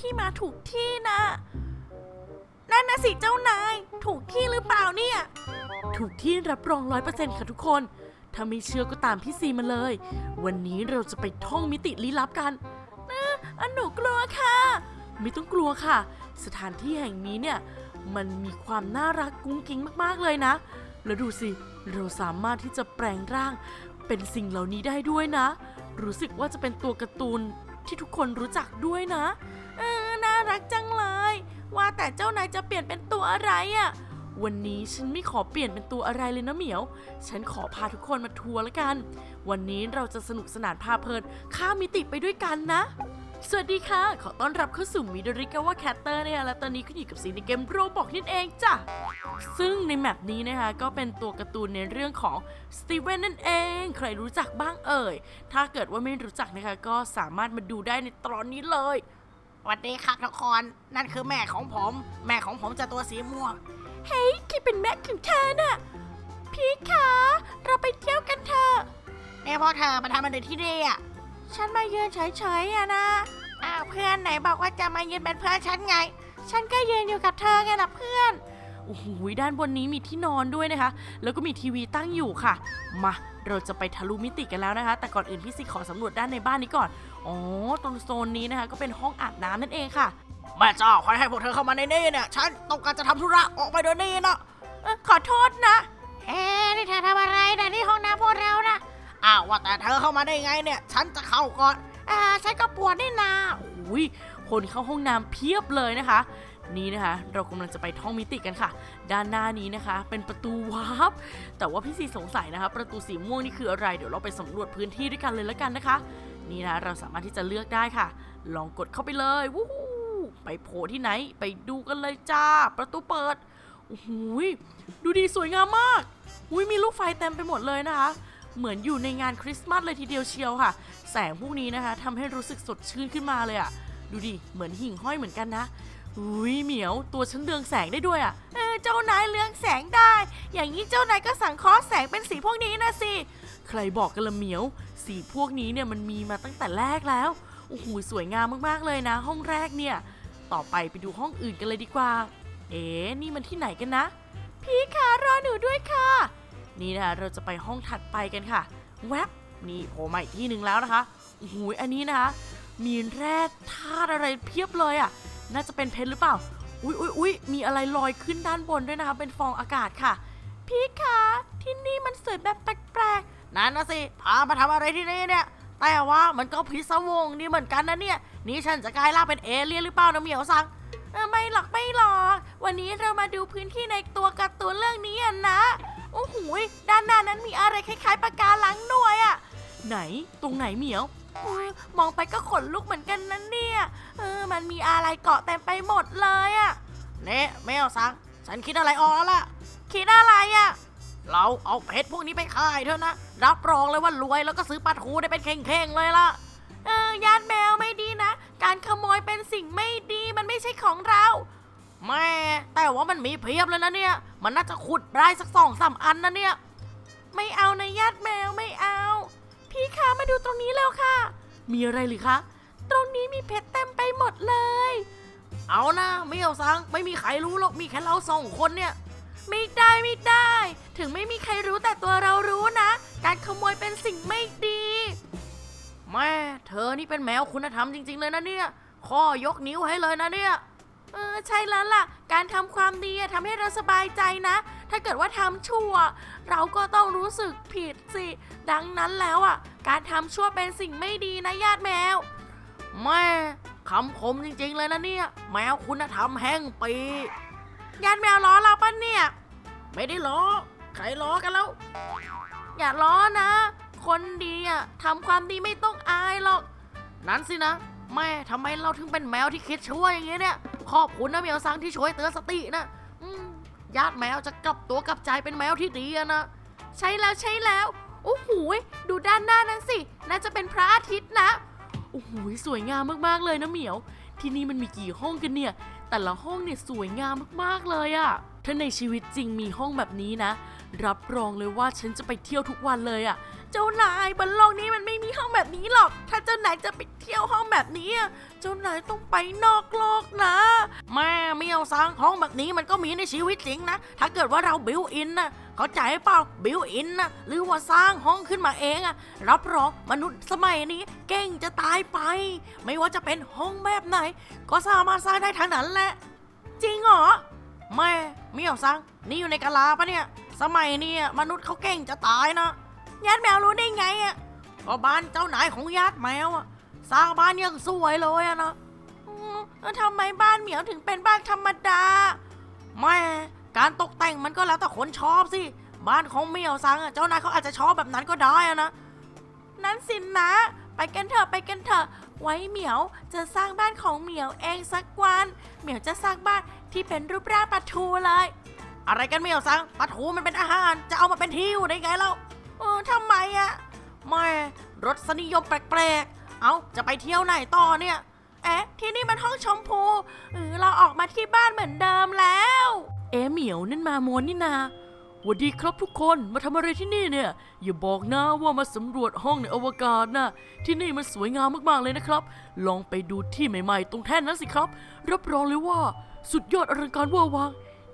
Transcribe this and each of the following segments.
พี่มาถูกที่นะ นั่นนะสิเจ้านาย ถูกที่หรือเปล่าเนี่ย ถูกที่รับรองร้อยเปอร์เซ็นต์ค่ะทุกคน ถ้าไม่เชื่อก็ตามพี่ซีมาเลย วันนี้เราจะไปท่องมิติลี้ลับกันนะอันหนูกลัวค่ะ ไม่ต้องกลัวค่ะ สถานที่แห่งนี้เนี่ย มันมีความน่ารักกุ้งกิ้งมากๆเลยนะ แล้วดูสิ เราสามารถที่จะแปลงร่างเป็นสิ่งเหล่านี้ได้ด้วยนะ รู้สึกว่าจะเป็นตัวการ์ตูนที่ทุกคนรู้จักด้วยนะเออน่า รักจังเลย ว่าแต่เจ้านายจะเปลี่ยนเป็นตัวอะไรอะ่ะ วันนี้ฉันไม่ขอเปลี่ยนเป็นตัวอะไรเลยนะเหมียว ฉันขอพาทุกคนมาทัวร์ละกัน วันนี้เราจะสนุกสนานพาเพลินข้ามมิติไปด้วยกันนะสวัสดีค่ะ ขอต้อนรับเข้าสู่มิดริกาว่าแคตเตอร์เนี่ยและตอนนี้ก็อยู่กับซีในเกมโรบอกนั่นเองจ้ะ ซึ่งในแมปนี้นะคะก็เป็นตัวการ์ตูนในเรื่องของสตีเวนนั่นเอง ใครรู้จักบ้างเอ่ย ถ้าเกิดว่าไม่รู้จักนะคะก็สามารถมาดูได้ในตอนนี้เลย วัสดีครับทุกคนนั่นคือแม่ของผม แม่ของผมจะตัวสีม่วง เฮ้ยที่เป็นแม่ของเธอน่ะ พี่คะ เราไปเที่ยวกันเถอะเนี่ยพอเธอมาทำอะไรที่นี่อะ ฉันมายืนเฉยๆอะนะ อ้าวเพื่อนไหนบอกว่าจะมายืนเป็นเพื่อนฉันไง ฉันก็ยืนอยู่กับเธอไงล่ะเพื่อน โอ้โหด้านบนนี้มีที่นอนด้วยนะคะ แล้วก็มีทีวีตั้งอยู่ค่ะ มา เราจะไปทะลุมิติกันแล้วนะคะ แต่ก่อนอื่นพี่ซิขอสำรวจด้านในบ้านนี้ก่อน อ๋อ ตรงโซนนี้นะคะ ก็เป็นห้องอาบน้ำนั่นเองค่ะ แม่เจ้าใครให้พวกเธอเข้ามาในนี่เนี่ย ฉันต้องการจะทำธุระออกไปเดี๋ยวนี้นะเอ่อขอโทษนะเฮ้นี่เธอทำอะไรนะนี่ห้องน้ำพวกเรานะอ้าวว่าแต่เธอเข้ามาได้ไงเนี่ย ฉันจะเข้าก่อน อ่าฉันก็ปวดนี่นาอุ้ยคนเข้าห้องน้ำเพียบเลยนะคะ นี่นะคะ เรากำลังจะไปท่องมิติกันค่ะ ด้านหน้านี้นะคะ เป็นประตูวาร์ปแต่ว่าพี่ซีสงสัยนะคะ ประตูสีม่วงนี่คืออะไร เดี๋ยวเราไปสำรวจพื้นที่ด้วยกันเลยแล้วกันนะคะ นี่นะเราสามารถที่จะเลือกได้ค่ะ ลองกดเข้าไปเลยวู้ไปโผล่ที่ไหน ไปดูกันเลยจ้า ประตูเปิดโอ้โหยดูดีสวยงามมากอุ้ยมีลูกไฟเต็มไปหมดเลยนะคะ เหมือนอยู่ในงานคริสต์มาสเลยทีเดียวเชียวค่ะ แสงพวกนี้นะคะทำให้รู้สึกสดชื่นขึ้นมาเลยอะดูดิ เหมือนหิ่งห้อยเหมือนกันนะอุ้ยเหมียวตัวฉันเรืองแสงได้ด้วยอะเออเจ้านายเรืองแสงได้ อย่างนี้เจ้านายก็สั่งเคอแสงเป็นสีพวกนี้นะสิ ใครบอกกันละเหมียว สีพวกนี้เนี่ยมันมีมาตั้งแต่แรกแล้ว โอ้โหสวยงามมากๆเลยนะ ห้องแรกเนี่ย ต่อไปไปดูห้องอื่นกันเลยดีกว่า เอ๊ะนี่มันที่ไหนกันนะ พี่คะรอหนูด้วยค่ะ นี่นะคะเราจะไปห้องถัดไปกันค่ะ แวบนี่โผล่มาอีกที่หนึ่งแล้วนะคะโอ้โหอันนี้นะคะมีแร่ธาตุอะไรเพียบเลยอะ น่าจะเป็นเพชรหรือเปล่า อุ๊ยอุ๊ยอุ๊ยมีอะไรลอยขึ้นด้านบนด้วยนะคะ เป็นฟองอากาศค่ะ พี่คะที่นี่มันสวยแบบแปลก นั่นนะสิ พามาทำอะไรที่นี่เนี่ย แต่ว่ามันก็พิศวงดีเหมือนกันนะเนี่ย นี่ฉันจะกลายร่างเป็นเอเลี่ยนหรือเปล่านะเหมียวซังเออไม่หรอกไม่หรอก วันนี้เรามาดูพื้นที่ในตัวการ์ตูนเรื่องนี้อะนะ โอ้โหยด้านหน้านั้นมีอะไรคล้ายๆปะการังด้วยอะไหนตรงไหนเหมียวมองไปก็ขนลุกเหมือนกันนะเนี่ยเออมันมีอะไรเกาะเต็มไปหมดเลยอะเนี่แมวซัง ฉันคิดอะไรออกแล้วล่ะ คิดอะไรอะ เราเอาเพชรพวกนี้ไปขายเถอะนะ รับรองเลยว่ารวยแล้วก็ซื้อปลาทูได้เป็นเข่งๆเลยล่ะ เออญาติแมวไม่ดีนะ การขโมยเป็นสิ่งไม่ดีมันไม่ใช่ของเรา แม่ แต่ว่ามันมีเพียบเลยนะเนี่ย มันน่าจะขุดได้สักสองสามอันนะเนี่ย ไม่เอานะญาติแมวไม่เอา พี่คะมาดูตรงนี้แล้วค่ะ มีอะไรหรือคะ ตรงนี้มีเพชรเต็มไปหมดเลย เอานะเมียวซังไม่มีใครรู้หรอกมีแค่เราสองคนเนี่ย ไม่ได้ไม่ได้ อนี่เป็นแมวคุณธรรมจริง ๆ เลยนะเนี่ยข้อยกนิ้วให้เลยนะเนี่ยเออใช่แล้วล่ะ การทำความดีทำให้เราสบายใจนะ ถ้าเกิดว่าทำชั่ว เราก็ต้องรู้สึกผิดสิ ดังนั้นแล้วอะ การทำชั่วเป็นสิ่งไม่ดีนะญาติแมว แม่คำคมจริง ๆ เลยนะเนี่ย แมวคุณธรรมแห่งปีญาติแมวล้อเราปะเนี่ย ไม่ได้ล้อ ใครล้อกันแล้ว อย่าล้อนะ คนดีอะทำความดีไม่ต้องอายหรอก นั้นสินะ แม่ทำไมเราถึงเป็นแมวที่คิดชั่วอย่างเงี้ยเนี่ย ขอบคุณนะเมียวซังที่ช่วยเตือนสตินะอืมญาติแมวจะกลับตัวกลับใจเป็นแมวที่ดีอะนะ ใช่แล้วใช่แล้ว โอ้โหยดูด้านหน้านั้นสิ น่าจะเป็นพระอาทิตย์นะ โอ้โหยสวยงามมากๆเลยนะเหมียว ที่นี่มันมีกี่ห้องกันเนี่ย แต่ละห้องเนี่ยสวยงามมากๆเลยอะถ้าในชีวิตจริงมีห้องแบบนี้นะ รับรองเลยว่าฉันจะไปเที่ยวทุกวันเลยอะ เจ้านายบนโลกนี้มันไม่มีห้องแบบนี้หรอก ถ้าเจ้านายจะไปเที่ยวห้องแบบนี้อะเจ้านายต้องไปนอกโลกนะแม่เมียวซังห้องแบบนี้มันก็มีในชีวิตจริงนะ ถ้าเกิดว่าเราบิวอินนะเข้าใจเปล่าบิวอินนะหรือว่าสร้างห้องขึ้นมาเองอะรับรองมนุษย์สมัยนี้เก่งจะตายไป ไม่ว่าจะเป็นห้องแบบไหน ก็สามารถสร้างได้ทั้งนั้นแหละ จริงเหรอแม่เมียวซังนี่อยู่ในกะลาปะเนี่ย สมัยนี้มนุษย์เขาเก่งจะตายนะ ญาติแมวรู้ได้ไงอะก็บ้านเจ้านายของญาติแมวอะสร้างบ้านยังสวยเลยอะนะแล้วทำไมบ้านเหมียวถึงเป็นบ้านธรรมดาแม่การตกแต่งมันก็แล้วแต่คนชอบสิ บ้านของเหมียวซังอะเจ้านายเขาอาจจะชอบแบบนั้นก็ได้อะนะ นั่นสินนะ ไปกันเถอะไปกันเถอะ ไว้เหมียวจะสร้างบ้านของเหมียวเองสักวัน เหมียวจะสร้างบ้านที่เป็นรูปร่างปลาทูเลย อะไรกันเหมียวซังปลาทูมันเป็นอาหาร จะเอามาเป็นที่อยู่ได้ไงเล่า เออทำไมอะแม่รสนิยมแปลกๆ เอาจะไปเที่ยวไหนต่อเนี่ย เอ๊ะ ที่นี่มันห้องชมพูเออเราออกมาที่บ้านเหมือนเดิมแล้ว เอ๊ะเหมียวนั่นมาโมนนี่นาหวัสดีครับทุกคนมาทำอะไรที่นี่เนี่ย อย่าบอกนะว่ามาสำรวจห้องในอวกาศนะที่นี่มันสวยงามมากๆเลยนะครับ ลองไปดูที่ใหม่ๆ ตรงแท่นนั้นสิครับ รับรองเลยว่า สุดยอดอลังการเวอร์วัง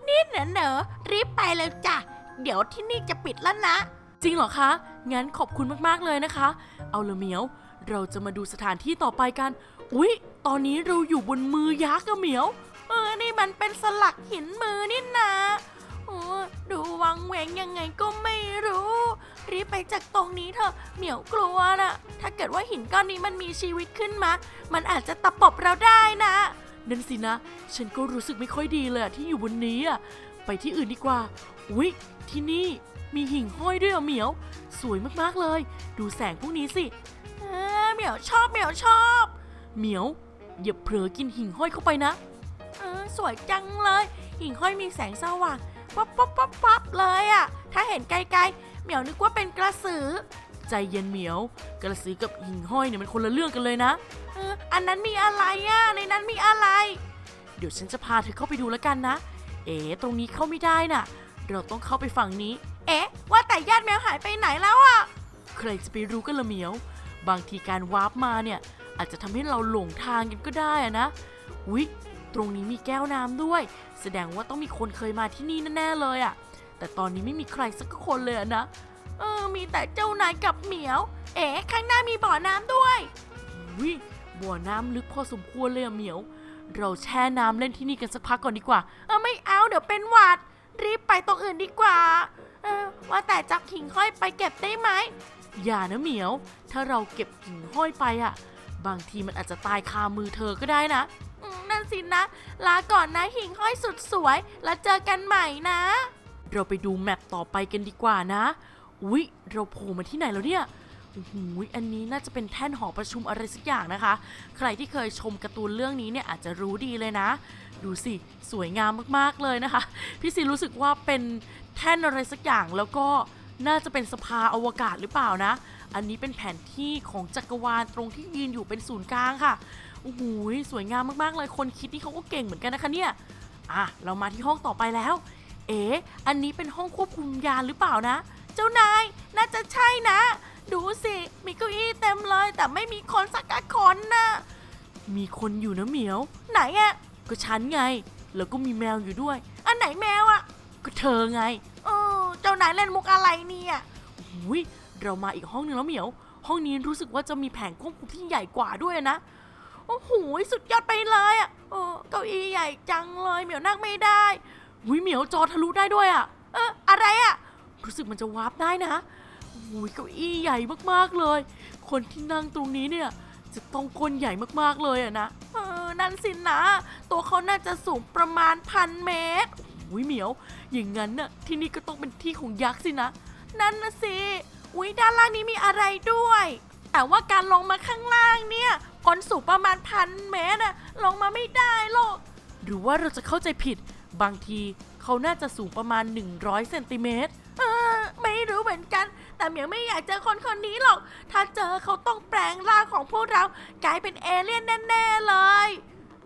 นี่เหนอเหนอรีบไปเลยจ้ะเดี๋ยวที่นี่จะปิดแล้วนะจ ริงเหรอคะ งั้นขอบคุณมากๆเลยนะคะ เอาละเหมียว เราจะมาดูสถานที่ต่อไปกัน อุ๊ย ตอนนี้เราอยู่บนมือยักษ์อะเหมียว เออ นี่มันเป็นสลักหินมือนี่นาโอ้ดูวังเวงยังไงก็ไม่รู้ รีบไปจากตรงนี้เถอะ เหมียวกลัวนะถ้าเกิดว่าหินก้อนนี้มันมีชีวิตขึ้นมา มันอาจจะตะปบเราได้นะ นั่นสินะ ฉันก็รู้สึกไม่ค่อยดีเลยอะที่อยู่บนนี้อะไปที่อื่นดีกว่า อุ๊ย ที่นี่ มีหิ่งห้อยด้วยอะเหมียว สวยมากๆเลย ดูแสงพวกนี้สิเออเหมียวชอบเหมียวชอบ เหมียวอย่าเผลอกินหิ่งห้อยเข้าไปนะเออสวยจังเลย หิ่งห้อยมีแสงสว่างปั๊บปั๊บปั๊บปั๊บเลยอะถ้าเห็นไกลๆเหมียวนึกว่าเป็นกระสือ ใจเย็นเหมียว กระสือกับหิ่งห้อยเนี่ยมันคนละเรื่องกันเลยนะเอออันนั้นมีอะไรอะในนั้นมีอะไร เดี๋ยวฉันจะพาเธอเข้าไปดูแล้วกันนะ เอ๋ตรงนี้เข้าไม่ได้น่ะ เราต้องเข้าไปฝั่งนี้ เอ๊ะ ว่าแต่ญาติแมวหายไปไหนแล้วอะใครจะไปรู้กันละเหมียว บางทีการวาร์ปมาเนี่ย อาจจะทำให้เราหลงทางกันก็ได้อะนะอุ๊ยตรงนี้มีแก้วน้ำด้วย แสดงว่าต้องมีคนเคยมาที่นี่แน่ๆเลยอะแต่ตอนนี้ไม่มีใครสักคนเลยอะนะเออมีแต่เจ้านายกับเหมียว เอ๊ะข้างหน้ามีบ่อน้ำด้วยอุ๊ยบ่อน้ำลึกพอสมควรเลยอะเหมียว เราแช่น้ำเล่นที่นี่กันสักพักก่อนดีกว่า เออไม่เอาเดี๋ยวเป็นหวัด รีบไปตรงอื่นดีกว่า เออว่าแต่จับหิ่งห้อยไปเก็บได้ไหม อย่านะเหมียว ถ้าเราเก็บหิ่งห้อยไปอะบางทีมันอาจจะตายคามือเธอก็ได้นะนั่นสินะ ลาก่อนนะหิ่งห้อยสุดสวย แล้วเจอกันใหม่นะ เราไปดูแมปต่อไปกันดีกว่านะ อุ๊ย เราโผล่มาที่ไหนแล้วเนี่ยโอ้โหอันนี้น่าจะเป็นแท่นหอประชุมอะไรสักอย่างนะคะ ใครที่เคยชมการ์ตูนเรื่องนี้เนี่ยอาจจะรู้ดีเลยนะ ดูสิ สวยงามมากๆเลยนะคะ พี่ซีรู้สึกว่าเป็น แท่นอะไรสักอย่างแล้วก็น่าจะเป็นสภาอวกาศหรือเปล่านะ อันนี้เป็นแผนที่ของจักรวาลตรงที่ยืนอยู่เป็นศูนย์กลางค่ะ โอ้โห สวยงามมากๆเลย คนคิดนี่เขาก็เก่งเหมือนกันนะคะเนี่ย อะ เรามาที่ห้องต่อไปแล้ว เอ๋อันนี้เป็นห้องควบคุมยานหรือเปล่านะ เจ้านาย น่าจะใช่นะ ดูสิ มีเก้าอี้เต็มเลย แต่ไม่มีคนสักคนนะ มีคนอยู่นะเหมียว ไหนอะก็ฉันไง แล้วก็มีแมวอยู่ด้วย อันไหนแมวอะ ก็เธอไง เออ เจ้านายเล่นมุกอะไรเนี่ยอุ้ยเรามาอีกห้องหนึ่งแล้วเหมียว ห้องนี้รู้สึกว่าจะมีแผงควบคุมที่ใหญ่กว่าด้วยนะ โอ้โห สุดยอดไปเลยอะโอ้เก้าอี้ใหญ่จังเลย เหมียวนั่งไม่ได้วิเหมียวจอทะลุได้ด้วยอะ เออ อะไรอะ รู้สึกมันจะวาร์ปได้นะโอ้โหเก้าอี้ใหญ่มากๆเลย คนที่นั่งตรงนี้เนี่ย จะต้องก้นใหญ่มากๆเลยอะนะ เออ นั่นสินะ ตัวเขาน่าจะสูงประมาณพันเมตร อุ้ยเหมียว อย่างนั้นน่ะที่นี่ก็ต้องเป็นที่ของยักษ์สินะ นั่นนะสิอุ้ยด้านล่างนี้มีอะไรด้วย แต่ว่าการลงมาข้างล่างเนี่ยคนสูงประมาณพันเมตรอะลงมาไม่ได้หรอกหรือว่าเราจะเข้าใจผิด บางทีเขาน่าจะสูงประมาณ 100เซนติเมตรเออไม่รู้เหมือนกัน แต่เหมียวไม่อยากเจอคนคนนี้หรอก ถ้าเจอเขาต้องแปลงร่างของพวกเรา กลายเป็นเอเลี่ยนแน่ๆเลย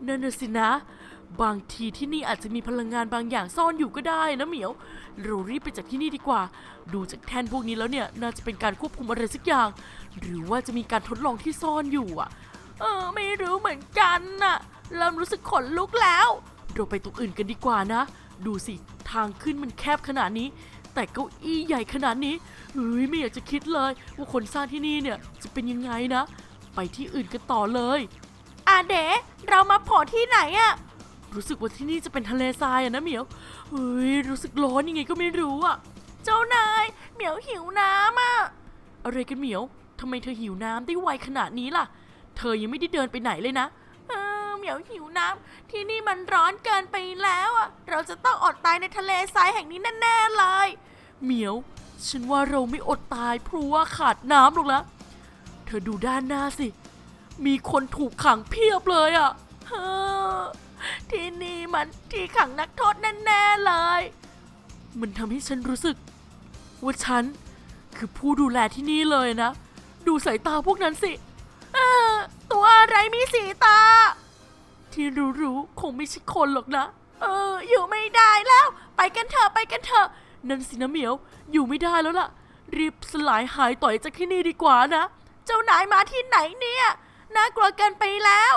นั่นน่ะสินะ บางทีที่นี่อาจจะมีพลังงานบางอย่างซ่อนอยู่ก็ได้นะเหมียวเรารีบไปจากที่นี่ดีกว่า ดูจากแท่นพวกนี้แล้วเนี่ยน่าจะเป็นการควบคุมอะไรสักอย่าง หรือว่าจะมีการทดลองที่ซ่อนอยู่อะ เออ ไม่รู้เหมือนกันน่ะเริ่มรู้สึกขนลุกแล้ว เราไปตรงอื่นกันดีกว่านะ ดูสิทางขึ้นมันแคบขนาดนี้ แต่เก้าอี้ใหญ่ขนาดนี้เฮ้ยไม่อยากจะคิดเลย ว่าคนสร้างที่นี่เนี่ยจะเป็นยังไงนะ ไปที่อื่นกันต่อเลยอาเด๋เรามาโผล่ที่ไหนอะ รู้สึกว่าที่นี่จะเป็นทะเลทรายอะนะเหมียวเฮ้ยรู้สึกร้อนยังไงก็ไม่รู้อะเจ้านายเหมียวหิวน้ำอะอะไรกันเหมียวทำไมเธอหิวน้ำได้ไวขนาดนี้ล่ะ เธอยังไม่ได้เดินไปไหนเลยนะเออเหมียวหิวน้ำที่นี่มันร้อนเกินไปแล้วอะเราจะต้องอดตายในทะเลทรายแห่งนี้แน่ๆเลยเหมียว ฉันว่าเราไม่อดตายเพราะว่าขาดน้ำหรอกนะเธอดูด้านหน้าสิ มีคนถูกขังเพียบเลยอะเออ ที่นี่มันที่ขังนักโทษแน่ๆเลย มันทำให้ฉันรู้สึก ว่าฉันคือผู้ดูแลที่นี่เลยนะ ดูสายตาพวกนั้นสิเออตัวอะไรมีสีตา ที่รู้ๆคงไม่ใช่คนหรอกนะ เออ อยู่ไม่ได้แล้ว ไปกันเถอะไปกันเถอะนั่นสินะเหมียว อยู่ไม่ได้แล้วล่ะ รีบสลายหายต่อยจากที่นี่ดีกว่านะ เจ้านายมาที่ไหนเนี่ย น่ากลัวเกินไปแล้ว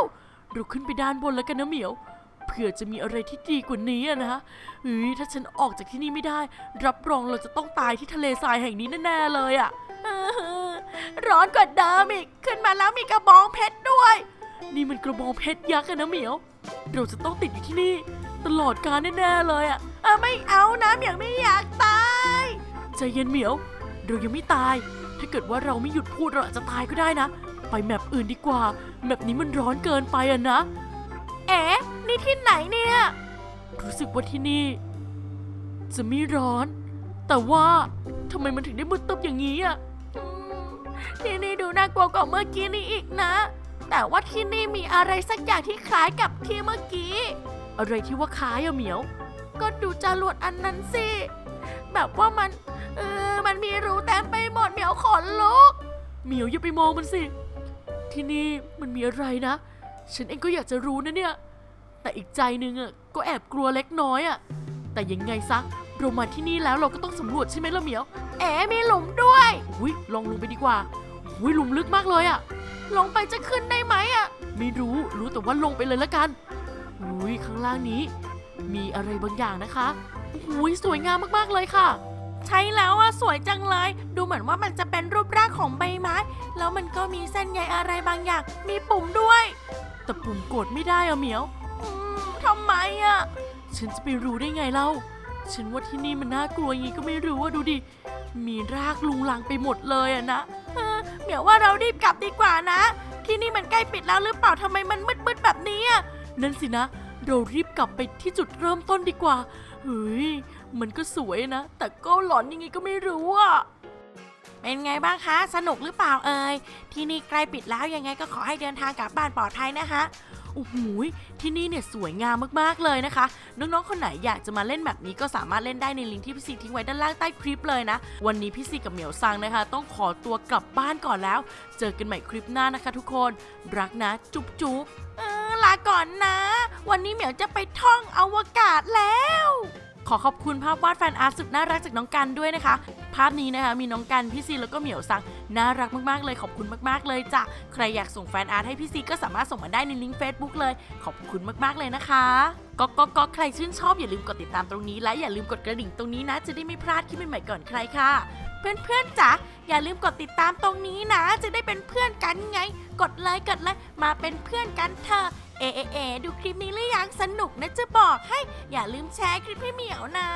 เราขึ้นไปด้านบนแล้วกันนะเหมียว ผื่อจะมีอะไรที่ดีกว่านี้อะนะเฮ้ยถ้าฉันออกจากที่นี่ไม่ได้ รับรองเราจะต้องตายที่ทะเลทรายแห่งนี้แน่ๆเลยอะร้อนกว่าเดิมอีกขึ้นมาแล้วมีกระบองเพชรด้วย นี่มันกระบองเพชรยักษ์นะเหมียว เราจะต้องติดอยู่ที่นี่ ตลอดกาลแน่ๆเลยอะเออไม่เอานะเหมียวไม่อยากตายใจเย็นเหมียวเรายังไม่ตาย ถ้าเกิดว่าเราไม่หยุดพูดเราอาจจะตายก็ได้นะ ไปแมปอื่นดีกว่าแมปนี้มันร้อนเกินไปอะนะ เอ๊ะ นี่ที่ไหนเนี่ย รู้สึกว่าที่นี่ จะไม่ร้อน แต่ว่าทำไมมันถึงได้มืดตึ๊บอย่างนี้อะที่นี่ดูน่ากลัวกว่าเมื่อกี้นี่อีกนะ แต่ว่าที่นี่มีอะไรสักอย่างที่คล้ายกับที่เมื่อกี้ อะไรที่ว่าคล้ายอะเหมียว ก็ดูจรวดอันนั้นสิ แบบว่ามัน เออ มันมีรูเต็มไปหมดเหมียวขนลุก เหมียวอย่าไปมองมันสิ ที่นี่มันมีอะไรนะ ฉันเองก็อยากจะรู้นะเนี่ย แต่อีกใจหนึงอะก็แอบกลัวเล็กน้อยอะแต่ยังไงซะเรามาที่นี่แล้วเราก็ต้องสำรวจใช่ไหมล่ะเหมียวเอ๋มีหลุมด้วยอุ้ยลองลงไปดีกว่าอุ้ยหลุมลึกมากเลยอะลงไปจะขึ้นได้ไหมอะไม่รู้รู้แต่ว่าลงไปเลยละกันอุ้ยข้างล่างนี้ มีอะไรบางอย่างนะคะอุ้ยสวยงามมากๆเลยค่ะใช่แล้วอะสวยจังเลย ดูเหมือนว่ามันจะเป็นรูปร่างของใบไม้ แล้วมันก็มีเส้นใยอะไรบางอย่าง มีปุ่มด้วย แต่ปุ่มกดไม่ได้อะเหมียวอืมทำไมอะฉันจะไปรู้ได้ไงเล่า ฉันว่าที่นี่มันน่ากลัวอย่างงี้ก็ไม่รู้ว่าดูดิ มีรากลุงลังไปหมดเลยอะนะเออเหมียวว่าเรารีบกลับดีกว่านะ ที่นี่มันใกล้ปิดแล้วหรือเปล่าทำไมมันมืดๆแบบนี้อะนั่นสินะ เรารีบกลับไปที่จุดเริ่มต้นดีกว่า เฮ้ย มันก็สวยนะ แต่ก็หลอนยังไงก็ไม่รู้อะ เป็นไงบ้างคะ สนุกหรือเปล่าเอ่ย ที่นี่ใกล้ปิดแล้วยังไงก็ขอให้เดินทางกลับบ้านปลอดภัยนะคะ โอ้โหที่นี่เนี่ยสวยงามมากๆเลยนะคะ น้องๆคนไหนอยากจะมาเล่นแบบนี้ก็สามารถเล่นได้ในลิงก์ที่พี่ซีทิ้งไว้ด้านล่างใต้คลิปเลยนะ วันนี้พี่ซีกับเหมียวซังนะคะ ต้องขอตัวกลับบ้านก่อนแล้ว เจอกันใหม่คลิปหน้านะคะ ทุกคนรักนะ จุ๊บจุ๊บเออลาก่อนนะ วันนี้เหมียวจะไปท่องอวกาศแล้ว ขอขอบคุณภาพวาดแฟนอาร์ตสุดน่ารักจากน้องกันด้วยนะคะ ภาพนี้นะคะมีน้องกันพี่ซีแล้วก็เหมียวซังน่ารักมากๆเลยขอบคุณมากๆเลยจ้ะใครอยากส่งแฟนอาร์ตให้พี่ซีก็สามารถส่งมาได้ในลิงก์ Facebook เลย ขอบคุณมากๆเลยนะคะก็ก็ก็ใครชื่นชอบอย่าลืมกดติดตามตรงนี้และอย่าลืมกดกระดิ่งตรงนี้นะ จะได้ไม่พลาดคลิปใหม่ๆก่อนใครค่ะ เพื่อนๆจ๋าอย่าลืมกดติดตามตรงนี้นะ จะได้เป็นเพื่อนกันไง กดเลยกดเลยมาเป็นเพื่อนกันเถอะ เอเอเอดูคลิปนี้หรือยังสนุกนะจะบอกให้ อย่าลืมแชร์คลิปให้เหมียวนะ